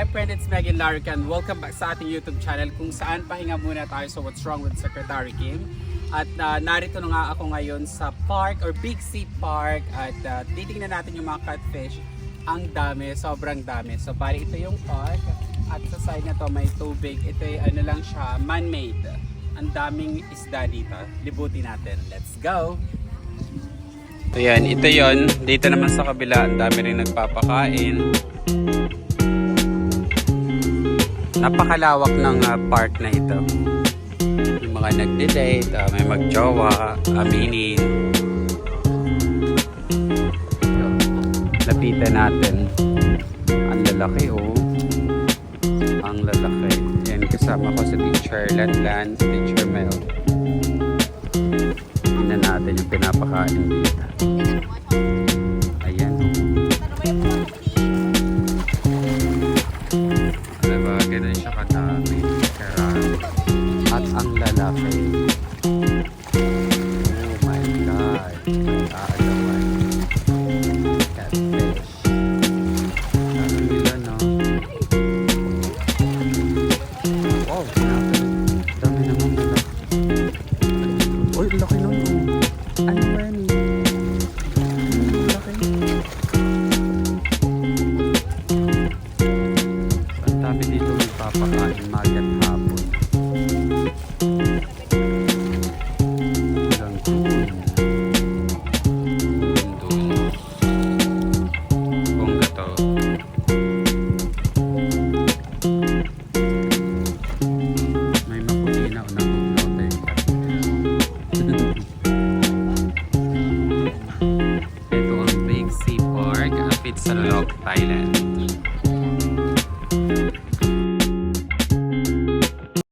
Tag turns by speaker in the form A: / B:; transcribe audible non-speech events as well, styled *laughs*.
A: Hi friend, it's Megan Larican. Welcome back sa ating YouTube channel kung saan pahinga muna tayo sa What's Wrong with Secretary Kim. At ah, narito na nga ako ngayon sa park or Big Sea Park at ah, titingnan natin yung mga catfish. Ang dami, sobrang dami. So bali ito yung park at sa side na to may tubig. Ito ay ano lang siya, man-made. Ang daming isda dito. Libutin natin. Let's go! So yan, ito yon. Dito naman sa kabila, ang dami rin nagpapakain. Napakalawak ng ah, park na ito. Yung mga nagde-date, ah, may magjowa, aminin. So, lapitan natin. Ang lalaki oh. Ang lalaki. Yan, kasama ko sa teacher Lanlan, sa teacher Mel. Tingnan natin yung pinapakain dito. ganun siya kadami. Karami. At ang lalaki. Oh my God. May aalaman. Catfish. Ano nila no? Wow. Dami naman nila. Uy, laki no. umaga at hapon. Hanggang doon. Bongga. May maputi na unang kumote. *laughs* Ito ang Big Sea Park, apit sa Lolok, Thailand.